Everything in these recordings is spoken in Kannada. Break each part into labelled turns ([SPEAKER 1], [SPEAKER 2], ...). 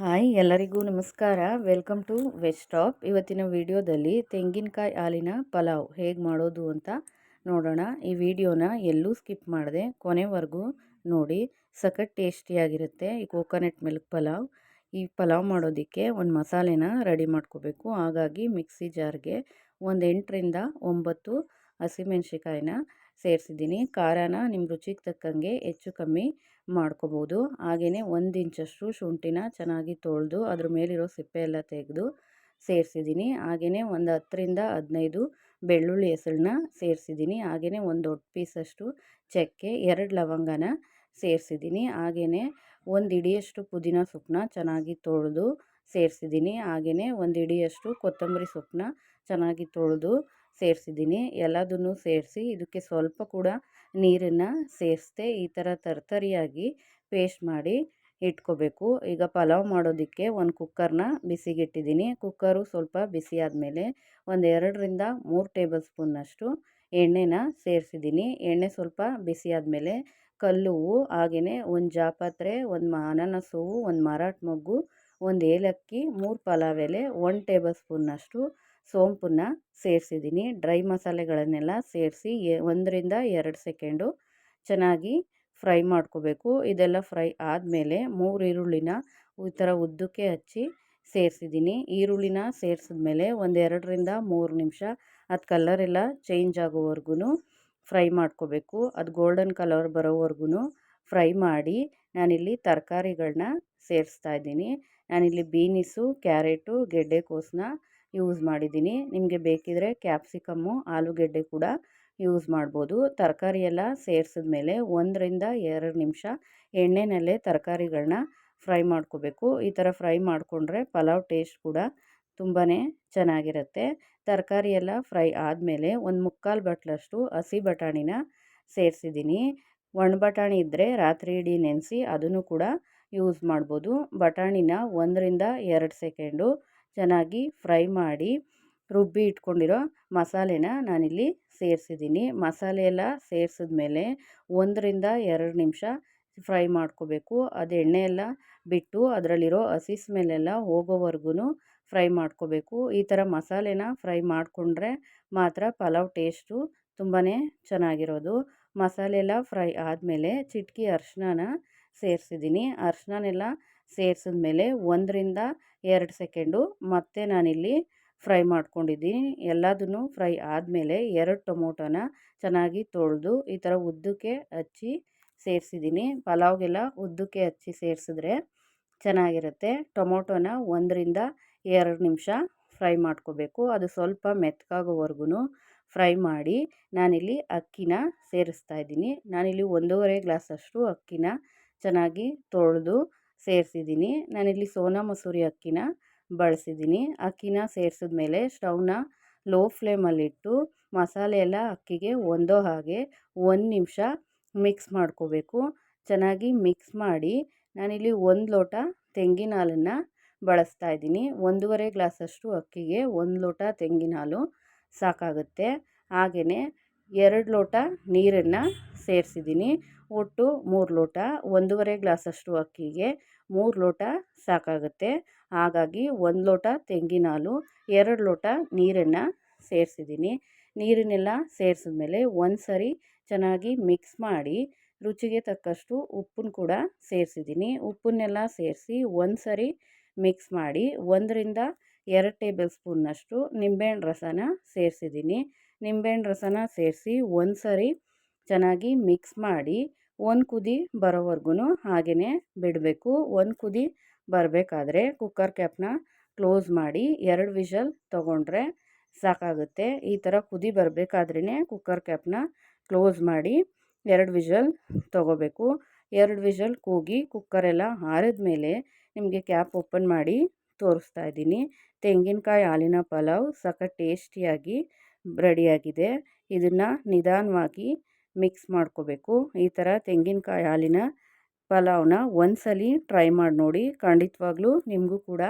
[SPEAKER 1] ಹಾಯ್, ಎಲ್ಲರಿಗೂ ನಮಸ್ಕಾರ. ವೆಲ್ಕಮ್ ಟು ವೆಜ್ ಟಾಪ್ ಇವತ್ತಿನ ವಿಡಿಯೋದಲ್ಲಿ ತೆಂಗಿನಕಾಯಿ ಹಾಲಿನ ಪಲಾವ್ ಹೇಗೆ ಮಾಡೋದು ಅಂತ ನೋಡೋಣ. ಈ ವಿಡಿಯೋನ ಎಲ್ಲೂ ಸ್ಕಿಪ್ ಮಾಡಿದೆ ಕೊನೆವರೆಗೂ ನೋಡಿ. ಸಖತ್ ಟೇಸ್ಟಿಯಾಗಿರುತ್ತೆ ಈ ಕೋಕೋನಟ್ ಮಿಲ್ಕ್ ಪಲಾವ್. ಈ ಪಲಾವ್ ಮಾಡೋದಕ್ಕೆ ಒಂದು ಮಸಾಲೆನ ರೆಡಿ ಮಾಡ್ಕೋಬೇಕು. ಹಾಗಾಗಿ ಮಿಕ್ಸಿ ಜಾರ್ಗೆ ಒಂದು ಎಂಟರಿಂದ ಒಂಬತ್ತು ಹಸಿಮೆಣ್ಸಿಕಾಯಿನ ಸೇರಿಸಿದ್ದೀನಿ. ಖಾರನ ನಿಮ್ಮ ರುಚಿಗೆ ತಕ್ಕಂಗೆ ಹೆಚ್ಚು ಕಮ್ಮಿ ಮಾಡ್ಕೋಬೋದು. ಹಾಗೆಯೇ ಒಂದು ಇಂಚಷ್ಟು ಶುಂಠಿನ ಚೆನ್ನಾಗಿ ತೊಳೆದು ಅದ್ರ ಮೇಲಿರೋ ಸಿಪ್ಪೆ ಎಲ್ಲ ತೆಗೆದು ಸೇರಿಸಿದ್ದೀನಿ. ಹಾಗೆಯೇ ಒಂದು ಹತ್ತರಿಂದ ಹದಿನೈದು ಬೆಳ್ಳುಳ್ಳಿ ಹೆಸಳನ್ನ ಸೇರಿಸಿದ್ದೀನಿ. ಹಾಗೆಯೇ ಒಂದು ದೊಡ್ಡ ಪೀಸಷ್ಟು ಚಕ್ಕೆ, ಎರಡು ಲವಂಗನ ಸೇರಿಸಿದ್ದೀನಿ. ಹಾಗೆಯೇ ಒಂದು ಹಿಡಿಯಷ್ಟು ಪುದೀನ ಸೊಪ್ಪನ್ನ ಚೆನ್ನಾಗಿ ತೊಳೆದು ಸೇರಿಸಿದ್ದೀನಿ. ಹಾಗೆಯೇ ಒಂದು ಹಿಡಿಯಷ್ಟು ಕೊತ್ತಂಬರಿ ಸೊಪ್ಪನ್ನ ಚೆನ್ನಾಗಿ ತೊಳೆದು ಸೇರಿಸಿದ್ದೀನಿ. ಎಲ್ಲದನ್ನು ಸೇರಿಸಿ ಇದಕ್ಕೆ ಸ್ವಲ್ಪ ಕೂಡ ನೀರನ್ನು ಸೇರಿಸ್ದೆ ಈ ಥರ ತರ್ತರಿಯಾಗಿ ಪೇಸ್ಟ್ ಮಾಡಿ ಇಟ್ಕೋಬೇಕು. ಈಗ ಪಲಾವ್ ಮಾಡೋದಕ್ಕೆ ಒಂದು ಕುಕ್ಕರ್ನ ಬಿಸಿಗಿಟ್ಟಿದ್ದೀನಿ. ಕುಕ್ಕರು ಸ್ವಲ್ಪ ಬಿಸಿ ಆದಮೇಲೆ ಒಂದು ಎರಡರಿಂದ ಮೂರು ಟೇಬಲ್ ಸ್ಪೂನ್ನಷ್ಟು ಎಣ್ಣೆನ ಸೇರಿಸಿದ್ದೀನಿ. ಎಣ್ಣೆ ಸ್ವಲ್ಪ ಬಿಸಿ ಆದಮೇಲೆ ಕಲ್ಲು ಹಾಗೆಯೇ ಒಂದು ಜಾಪತ್ರೆ, ಒಂದು ಅನಾನಸ್ ಹೂವು ಒಂದು ಮರಾಠ ಮೊಗ್ಗು ಒಂದು ಏಲಕ್ಕಿ, ಮೂರು ಪಲಾವ್ ಎಲೆ ಒನ್ ಟೇಬಲ್ ಸ್ಪೂನ್ನಷ್ಟು ಸೋಂಪನ್ನು ಸೇರಿಸಿದ್ದೀನಿ. ಡ್ರೈ ಮಸಾಲೆಗಳನ್ನೆಲ್ಲ ಸೇರಿಸಿ ಒಂದರಿಂದ ಎರಡು ಸೆಕೆಂಡು ಚೆನ್ನಾಗಿ ಫ್ರೈ ಮಾಡ್ಕೋಬೇಕು. ಇದೆಲ್ಲ ಫ್ರೈ ಆದಮೇಲೆ ಮೂರು ಈರುಳ್ಳಿನ ಈ ಥರ ಉದ್ದಕ್ಕೆ ಹಚ್ಚಿ ಸೇರಿಸಿದ್ದೀನಿ. ಈರುಳ್ಳಿನ ಸೇರಿಸಿದ್ಮೇಲೆ ಒಂದು ಎರಡರಿಂದ ಮೂರು ನಿಮಿಷ ಅದು ಕಲರೆಲ್ಲ ಚೇಂಜ್ ಆಗೋವರೆಗೂ ಫ್ರೈ ಮಾಡ್ಕೋಬೇಕು. ಅದು ಗೋಲ್ಡನ್ ಕಲರ್ ಬರೋವರೆಗೂ ಫ್ರೈ ಮಾಡಿ ನಾನಿಲ್ಲಿ ತರಕಾರಿಗಳನ್ನ ಸೇರಿಸ್ತಾ ಇದ್ದೀನಿ. ನಾನಿಲ್ಲಿ ಬೀನಿಸು, ಕ್ಯಾರೆಟು ಗೆಡ್ಡೆಕೋಸನ್ನ ಯೂಸ್ ಮಾಡಿದ್ದೀನಿ. ನಿಮಗೆ ಬೇಕಿದ್ರೆ ಕ್ಯಾಪ್ಸಿಕಮ್ಮು, ಆಲೂಗೆಡ್ಡೆ ಕೂಡ ಯೂಸ್ ಮಾಡ್ಬೋದು. ತರಕಾರಿ ಎಲ್ಲ ಸೇರಿಸಿದ ಮೇಲೆ ಒಂದರಿಂದ ಎರಡು ನಿಮಿಷ ಎಣ್ಣೆನಲ್ಲೇ ತರಕಾರಿಗಳನ್ನ ಫ್ರೈ ಮಾಡ್ಕೋಬೇಕು. ಈ ಥರ ಫ್ರೈ ಮಾಡಿಕೊಂಡ್ರೆ ಪಲಾವ್ ಟೇಸ್ಟ್ ಕೂಡ ತುಂಬಾ ಚೆನ್ನಾಗಿರುತ್ತೆ. ತರಕಾರಿ ಎಲ್ಲ ಫ್ರೈ ಆದಮೇಲೆ ಒಂದು ಮುಕ್ಕಾಲು ಬಟ್ಲಷ್ಟು ಹಸಿ ಬಟಾಣಿನ ಸೇರಿಸಿದ್ದೀನಿ. ಒಣ ಬಟಾಣಿ ಇದ್ದರೆ ರಾತ್ರಿ ಇಡೀ ನೆನೆಸಿ ಅದನ್ನು ಕೂಡ ಯೂಸ್ ಮಾಡ್ಬೋದು. ಬಟಾಣಿನ ಒಂದರಿಂದ ಎರಡು ಸೆಕೆಂಡು ಚೆನ್ನಾಗಿ ಫ್ರೈ ಮಾಡಿ ರುಬ್ಬಿ ಇಟ್ಕೊಂಡಿರೋ ಮಸಾಲೆನ ನಾನಿಲ್ಲಿ ಸೇರಿಸಿದ್ದೀನಿ. ಮಸಾಲೆ ಎಲ್ಲ ಸೇರಿಸಿದ್ಮೇಲೆ ಒಂದರಿಂದ ಎರಡು ನಿಮಿಷ ಫ್ರೈ ಮಾಡ್ಕೋಬೇಕು. ಅದು ಎಣ್ಣೆ ಎಲ್ಲ ಬಿಟ್ಟು ಅದರಲ್ಲಿರೋ ಹಸಿ ಸ್ಮೆಲ್ಲೆಲ್ಲ ಹೋಗೋವರೆಗೂ ಫ್ರೈ ಮಾಡ್ಕೋಬೇಕು. ಈ ಥರ ಮಸಾಲೆನ ಫ್ರೈ ಮಾಡಿಕೊಂಡ್ರೆ ಮಾತ್ರ ಪಲಾವ್ ಟೇಸ್ಟು ತುಂಬಾ ಚೆನ್ನಾಗಿರೋದು. ಮಸಾಲೆ ಎಲ್ಲ ಫ್ರೈ ಆದಮೇಲೆ ಚಿಟಕಿ ಅರಿಶಿನ ಸೇರಿಸಿದ್ದೀನಿ. ಅರಿಶಿನೆಲ್ಲ ಸೇರಿಸಿದ್ಮೇಲೆ ಒಂದರಿಂದ ಎರಡು ಸೆಕೆಂಡು ಮತ್ತೆ ನಾನಿಲ್ಲಿ ಫ್ರೈ ಮಾಡ್ಕೊಂಡಿದ್ದೀನಿ. ಎಲ್ಲದನ್ನು ಫ್ರೈ ಆದಮೇಲೆ ಎರಡು ಟೊಮೊಟೊನ ಚೆನ್ನಾಗಿ ತೊಳೆದು ಈ ಥರ ಉದ್ದಕ್ಕೆ ಹಚ್ಚಿ ಸೇರಿಸಿದ್ದೀನಿ. ಪಲಾವ್ಗೆಲ್ಲ ಉದ್ದಕ್ಕೆ ಹಚ್ಚಿ ಸೇರಿಸಿದ್ರೆ ಚೆನ್ನಾಗಿರುತ್ತೆ. ಟೊಮೊಟೊನ ಒಂದರಿಂದ ಎರಡು ನಿಮಿಷ ಫ್ರೈ ಮಾಡ್ಕೋಬೇಕು. ಅದು ಸ್ವಲ್ಪ ಮೆತ್ತಗಾಗೋವರೆಗೂ ಫ್ರೈ ಮಾಡಿ ನಾನಿಲ್ಲಿ ಅಕ್ಕಿನ ಸೇರಿಸ್ತಾ ಇದ್ದೀನಿ. ನಾನಿಲ್ಲಿ ಒಂದೂವರೆ ಗ್ಲಾಸಷ್ಟು ಅಕ್ಕಿನ ಚೆನ್ನಾಗಿ ತೊಳೆದು ಸೇರಿಸಿದ್ದೀನಿ. ನಾನಿಲ್ಲಿ ಸೋನಾ ಮಸೂರಿ ಅಕ್ಕಿನ ಬಳಸಿದ್ದೀನಿ. ಅಕ್ಕಿನ ಸೇರಿಸಿದ್ಮೇಲೆ ಸ್ಟವ್ನ ಲೋ ಫ್ಲೇಮಲ್ಲಿಟ್ಟು ಮಸಾಲೆ ಎಲ್ಲ ಅಕ್ಕಿಗೆ ಒಂದೋ ಹಾಗೆ ಒಂದು ನಿಮಿಷ ಮಿಕ್ಸ್ ಮಾಡ್ಕೋಬೇಕು. ಚೆನ್ನಾಗಿ ಮಿಕ್ಸ್ ಮಾಡಿ ನಾನಿಲ್ಲಿ ಒಂದು ಲೋಟ ತೆಂಗಿನ ಹಾಲನ್ನು ಬಳಸ್ತಾ ಇದ್ದೀನಿ. ಒಂದೂವರೆ ಗ್ಲಾಸಷ್ಟು ಅಕ್ಕಿಗೆ ಒಂದು ಲೋಟ ತೆಂಗಿನ ಹಾಲು ಸಾಕಾಗುತ್ತೆ. ಹಾಗೆಯೇ ಎರಡು ಲೋಟ ನೀರನ್ನು ಸೇರಿಸಿದ್ದೀನಿ. ಒಟ್ಟು ಮೂರು ಲೋಟ, ಒಂದೂವರೆ ಗ್ಲಾಸಷ್ಟು ಅಕ್ಕಿಗೆ ಮೂರು ಲೋಟ ಸಾಕಾಗುತ್ತೆ. ಹಾಗಾಗಿ ಒಂದು ಲೋಟ ತೆಂಗಿನ ಹಾಲು ಎರಡು ಲೋಟ ನೀರನ್ನು ಸೇರಿಸಿದ್ದೀನಿ. ನೀರನ್ನೆಲ್ಲ ಸೇರಿಸಿದ್ಮೇಲೆ ಒಂದು ಸರಿ ಚೆನ್ನಾಗಿ ಮಿಕ್ಸ್ ಮಾಡಿ ರುಚಿಗೆ ತಕ್ಕಷ್ಟು ಉಪ್ಪನ್ನು ಕೂಡ ಸೇರಿಸಿದ್ದೀನಿ. ಉಪ್ಪನ್ನೆಲ್ಲ ಸೇರಿಸಿ ಒಂದು ಸರಿ ಮಿಕ್ಸ್ ಮಾಡಿ ಒಂದರಿಂದ ಎರಡು ಟೇಬಲ್ ಸ್ಪೂನ್ನಷ್ಟು ನಿಂಬೆಹಣ್ಣು ರಸನ ಸೇರಿಸಿದ್ದೀನಿ. ನಿಂಬೆಹಣ್ಣು ರಸನ ಸೇರಿಸಿ ಒಂದು ಸರಿ ಚೆನ್ನಾಗಿ ಮಿಕ್ಸ್ ಮಾಡಿ ಒಂದು ಕುದಿ ಬರೋವರೆಗೂ ಹಾಗೆಯೇ ಬಿಡಬೇಕು. ಒಂದು ಕುದಿ ಬರಬೇಕಾದ್ರೆ ಕುಕ್ಕರ್ ಕ್ಯಾಪ್ನ ಕ್ಲೋಸ್ ಮಾಡಿ ಎರಡು ವಿಷಲ್ ತೊಗೊಂಡ್ರೆ ಸಾಕಾಗುತ್ತೆ. ಈ ಥರ ಕುದಿ ಬರಬೇಕಾದ್ರೇ ಕುಕ್ಕರ್ ಕ್ಯಾಪ್ನ ಕ್ಲೋಸ್ ಮಾಡಿ ಎರಡು ವಿಷಲ್ ತೊಗೋಬೇಕು. ಎರಡು ವಿಷಲ್ ಕೂಗಿ ಕುಕ್ಕರೆಲ್ಲ ಆರಿದ ಮೇಲೆ ನಿಮಗೆ ಕ್ಯಾಪ್ ಓಪನ್ ಮಾಡಿ ತೋರಿಸ್ತಾ ಇದ್ದೀನಿ. ತೆಂಗಿನಕಾಯಿ, ಹಾಲಿನ ಪಲಾವ್ ಸಖತ್ ಟೇಸ್ಟಿಯಾಗಿ ರೆಡಿಯಾಗಿದೆ. ಇದನ್ನು ನಿಧಾನವಾಗಿ ಮಿಕ್ಸ್ ಮಾಡ್ಕೋಬೇಕು. ಈ ಥರ ತೆಂಗಿನಕಾಯಿ ಹಾಲಿನ ಪಲಾವ್ನ ಒಂದ್ಸಲಿ ಟ್ರೈ ಮಾಡಿ ನೋಡಿ. ಖಂಡಿತವಾಗ್ಲೂ ನಿಮಗೂ ಕೂಡ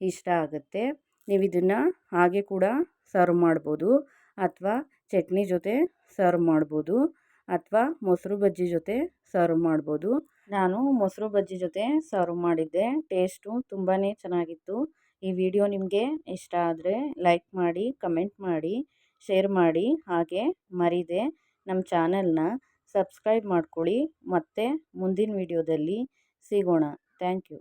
[SPEAKER 1] ಇಷ್ಟ ಆಗುತ್ತೆ. ನೀವು ಇದನ್ನು ಹಾಗೆ ಕೂಡ ಸರ್ವ್ ಮಾಡ್ಬೋದು. ಅಥವಾ ಚಟ್ನಿ ಜೊತೆ ಸರ್ವ್ ಮಾಡ್ಬೋದು. ಅಥವಾ ಮೊಸರು ಬಜ್ಜಿ ಜೊತೆ ಸರ್ವ್ ಮಾಡ್ಬೋದು. ನಾನು ಮೊಸರು ಬಜ್ಜಿ ಜೊತೆ ಸರ್ವ್ ಮಾಡಿದ್ದೆ. ಟೇಸ್ಟು ತುಂಬಾ ಚೆನ್ನಾಗಿತ್ತು. ಈ ವಿಡಿಯೋ ನಿಮಗೆ ಇಷ್ಟ ಆದರೆ ಲೈಕ್ ಮಾಡಿ, ಕಮೆಂಟ್ ಮಾಡಿ, ಶೇರ್ ಮಾಡಿ, ಹಾಗೆ ಮರಿದೆ. ನಮ್ಮ ಚಾನೆಲ್ನ ಸಬ್ಸ್ಕ್ರೈಬ್ ಮಾಡ್ಕೊಳ್ಳಿ. ಮತ್ತು ಮುಂದಿನ ವೀಡಿಯೋದಲ್ಲಿ ಸಿಗೋಣ. Thank you.